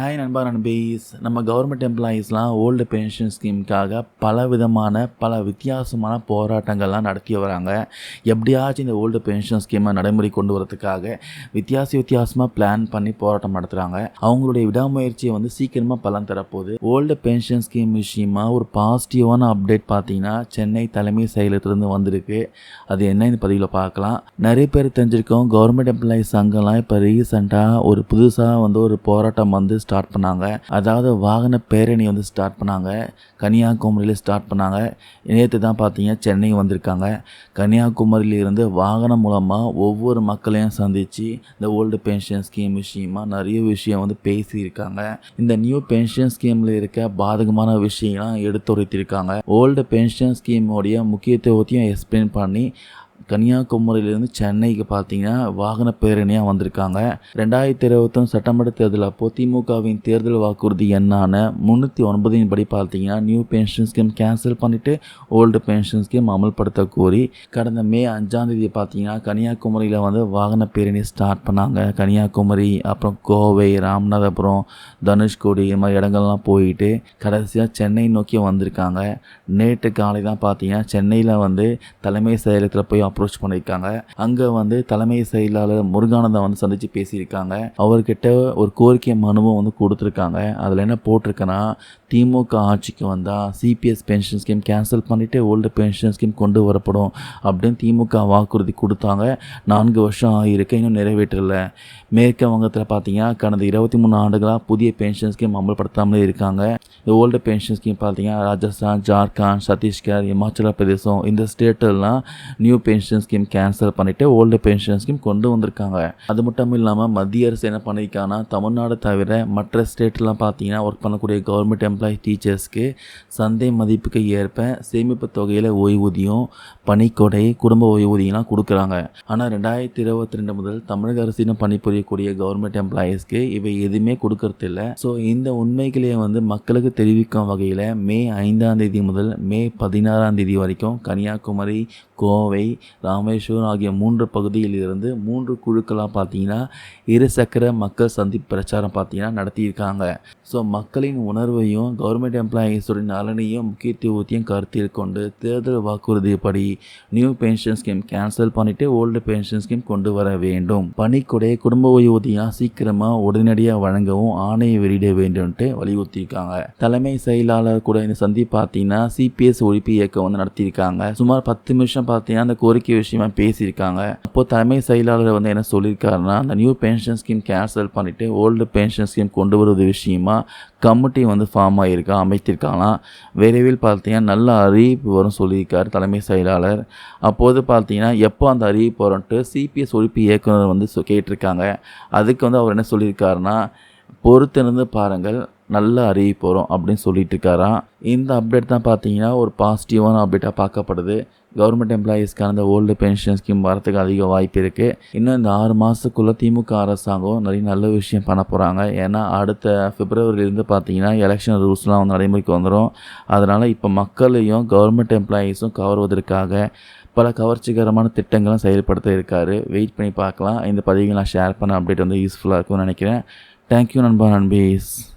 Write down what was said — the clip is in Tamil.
ஹாய் நண்பா நண்பீஸ். நம்ம கவர்மெண்ட் எம்ப்ளாயீஸ்லாம் ஓல்டு பென்ஷன் ஸ்கீமுக்காக பல விதமான பல வித்தியாசமான போராட்டங்கள்லாம் நடத்தி வராங்க. எப்படியாச்சும் இந்த ஓல்டு பென்ஷன் ஸ்கீமை நடைமுறை கொண்டு வரதுக்காக வித்தியாச வித்தியாசமாக பிளான் பண்ணி போராட்டம் நடத்துகிறாங்க அவங்களுடைய விடாமுயற்சியை வந்து சீக்கிரமாக பலன் தரப்போகுது. ஓல்டு பென்ஷன் ஸ்கீம் விஷயமா ஒரு பாசிட்டிவான அப்டேட் பார்த்தீங்கன்னா சென்னை தலைமை செயலத்திலேருந்து வந்திருக்கு. அது என்ன இந்த பதிவில் பார்க்கலாம். நிறைய பேர் தெரிஞ்சிருக்கோம். கவர்மெண்ட் எம்ப்ளாயீஸ் சங்கம்லாம் இப்போ ரீசெண்டாக ஒரு புதுசாக வந்து ஒரு போராட்டம் வந்து ஸ்டார்ட் பண்ணாங்க. அதாவது வாகன பேரணி வந்து ஸ்டார்ட் பண்ணாங்க. கன்னியாகுமரியில் ஸ்டார்ட் பண்ணாங்க. நேற்று தான் பார்த்தீங்க சென்னை வந்திருக்காங்க. கன்னியாகுமரியிலிருந்து வாகனம் மூலமாக ஒவ்வொரு மக்களையும் சந்தித்து இந்த ஓல்டு பென்ஷன் ஸ்கீம் விஷயமா நிறைய விஷயம் வந்து பேசியிருக்காங்க. இந்த நியூ பென்ஷன் ஸ்கீமில் இருக்க பாதகமான விஷயம்லாம் எடுத்துரைத்திருக்காங்க. ஓல்டு பென்ஷன் ஸ்கீமோடைய முக்கியத்துவத்தையும் எக்ஸ்பிளைன் பண்ணி கன்னியாகுமரியிலேருந்து சென்னைக்கு பார்த்தீங்கன்னா வாகன பேரணியாக வந்திருக்காங்க. ரெண்டாயிரத்தி இருபத்தொன்று சட்டமன்ற தேர்தல் அப்போது திமுகவின் தேர்தல் வாக்குறுதி என்னான முந்நூற்றி ஒன்பதின் படி பார்த்தீங்கன்னா நியூ பென்ஷன் ஸ்கீம் கேன்சல் பண்ணிவிட்டு ஓல்டு பென்ஷன் ஸ்கீம் அமல்படுத்த கோரி கடந்த மே அஞ்சாம் தேதி பார்த்தீங்கன்னா கன்னியாகுமரியில் வந்து வாகன பேரணி ஸ்டார்ட் பண்ணாங்க. கன்னியாகுமரி அப்புறம் கோவை ராமநாதபுரம் தனுஷ்கோடி இது மாதிரி இடங்கள்லாம் போயிட்டு கடைசியாக சென்னை நோக்கி வந்திருக்காங்க. நேற்று காலை தான் பார்த்தீங்கன்னா சென்னையில் வந்து தலைமை செயலகத்தில் போய் அப்ரோச் பண்ணியிருக்காங்க. அங்கே வந்து தலைமை செயலாளர் முருகானந்தம் வந்து சந்தித்து பேசியிருக்காங்க. அவர்கிட்ட ஒரு கோரிக்கை மனுவும் வந்து கொடுத்துருக்காங்க. அதில் என்ன போட்டிருக்கேன்னா திமுக ஆட்சிக்கு வந்தால் சிபிஎஸ் பென்ஷன் ஸ்கீம் கேன்சல் பண்ணிவிட்டு ஓல்டு பென்ஷன் ஸ்கீம் கொண்டு வரப்படும் அப்படின்னு திமுக வாக்குறுதி கொடுத்தாங்க. நான்கு வருஷம் ஆகியிருக்கு இன்னும் நிறைவேற்றல. மேற்கு வங்கத்தில் பார்த்தீங்கன்னா கடந்த இருபத்தி மூணு ஆண்டுகளாக புதிய பென்ஷன் ஸ்கீம் அமல்படுத்தாமலே இருக்காங்க. இந்த ஓல்டு பென்ஷன் ஸ்கீம் பார்த்தீங்கன்னா ராஜஸ்தான் ஜார்க்கண்ட் சத்தீஸ்கர் இமாச்சல பிரதேசம் இந்த ஸ்டேட்டெல்லாம் new pension pension scheme cancel பண்ணிவிட்டு ஓல்டு பென்ஷன் ஸ்கீம் கொண்டு வந்திருக்காங்க. அது மட்டும் இல்லாமல் மத்திய அரசு என்ன பண்ணியிருக்காங்கன்னா தமிழ்நாடு தவிர மற்ற ஸ்டேட்லாம் பார்த்தீங்கன்னா ஒர்க் பண்ணக்கூடிய கவர்மெண்ட் எம்ப்ளாயி டீச்சர்ஸ்க்கு சந்தை மதிப்புக்கு ஏற்ப சேமிப்பு தொகையில் ஓய்வூதியம் பணிக்கொடை குடும்ப ஓய்வூதியம்லாம் கொடுக்குறாங்க. ஆனால் ரெண்டாயிரத்தி இருபத்தி ரெண்டு முதல் தமிழக அரசிடம் பணிபுரியக்கூடிய கவர்மெண்ட் எம்ப்ளாயீஸ்க்கு இவை எதுவுமே கொடுக்கறதில்ல ஸோ இந்த உண்மைகளையே வந்து மக்களுக்கு தெரிவிக்கும் வகையில் மே ஐந்தாம் தேதி முதல் மே பதினாறாம் தேதி வரைக்கும் கன்னியாகுமரி கோவை ராமேஸ்வரம் ஆகிய மூன்று பகுதியில் இருந்து மூன்று குழுக்களாக பார்த்தீங்கன்னா இருசக்கர மக்கள் சந்திப்பு பிரச்சாரம் பார்த்தீங்கன்னா நடத்தியிருக்காங்க. ஸோ மக்களின் உணர்வையும் கவர்மெண்ட் எம்ப்ளாயீஸோட நலனையும் முக்கியத்துவத்தையும் கருத்தில் கொண்டு தேர்தல் வாக்குறுதிப்படி நியூ பென்ஷன் ஸ்கீம் கேன்சல் பண்ணிவிட்டு ஓல்டு பென்ஷன் ஸ்கீம் கொண்டு வர வேண்டும். பணிக்குடைய குடும்ப ஓய்வூதியம் சீக்கிரமாக உடனடியாக வழங்கவும் ஆணையை வெளியிட வேண்டும்ட்டு வலியுறுத்தியிருக்காங்க. தலைமை செயலாளர் கூட இந்த சந்தி பார்த்தீங்கன்னா சிபிஎஸ் ஒழிப்பு இயக்கம் வந்து நடத்தியிருக்காங்க. சுமார் பத்து நிமிஷம் பார்த்தீங்கன்னா அந்த கோரிக்கை விஷயமா பேசியிருக்காங்க. அப்போ தலைமை செயலாளர் வந்து என்ன சொல்லியிருக்காருன்னா அந்த நியூ பென்ஷன் ஸ்கீம் கேன்சல் பண்ணிவிட்டு ஓல்டு பென்ஷன் ஸ்கீம் கொண்டு வருவது விஷயமா கமிட்டி வந்து ஃபார்ம் ஆகியிருக்கா அமைத்திருக்காங்களாம் விரைவில் பார்த்தீங்கன்னா நல்ல அறிவிப்பு வரும் சொல்லியிருக்கார் தலைமை செயலாளர். அப்போது பார்த்தீங்கன்னா எப்போ அந்த அறிவிப்பு வரும்ன்ட்டு சிபிஎஸ் ஒழிப்பு இயக்குனர் வந்து சொ- கேட்டிருக்காங்க. அதுக்கு வந்து அவர் என்ன சொல்லியிருக்காருன்னா பொறுத்திருந்து பாருங்கள் நல்ல அறிவிப்பு வரும் அப்படின்னு சொல்லிட்டு இருக்காராம் இந்த அப்டேட் தான் பார்த்தீங்கன்னா ஒரு பாசிட்டிவான அப்டேட்டாக பார்க்கப்படுது. கவர்மெண்ட் எம்ப்ளாயீஸ்க்கான இந்த ஓல்டு பென்ஷன் ஸ்கீம் வரத்துக்கு அதிக வாய்ப்பு இருக்குது இன்னும் இந்த ஆறு மாதத்துக்குள்ளே திமுக அரசாங்கம் நிறைய நல்ல விஷயம் பண்ண போகிறாங்க ஏன்னா அடுத்த பிப்ரவரியிலேருந்து பார்த்தீங்கன்னா எலெக்ஷன் ரூல்ஸ்லாம் வந்து நடைமுறைக்கு வந்துடும் அதனால் இப்போ மக்களையும் கவர்மெண்ட் எம்ப்ளாயீஸும் கவர்வதற்காக பல கவர்ச்சிகரமான திட்டங்களும் செயல்படுத்த இருக்காரு. வெயிட் பண்ணி பார்க்கலாம். இந்த பதிவுகள் நான் ஷேர் பண்ண அப்டேட் வந்து யூஸ்ஃபுல்லாக இருக்கும்னு நினைக்கிறேன். தேங்க்யூ நண்பா நண்பீஸ்.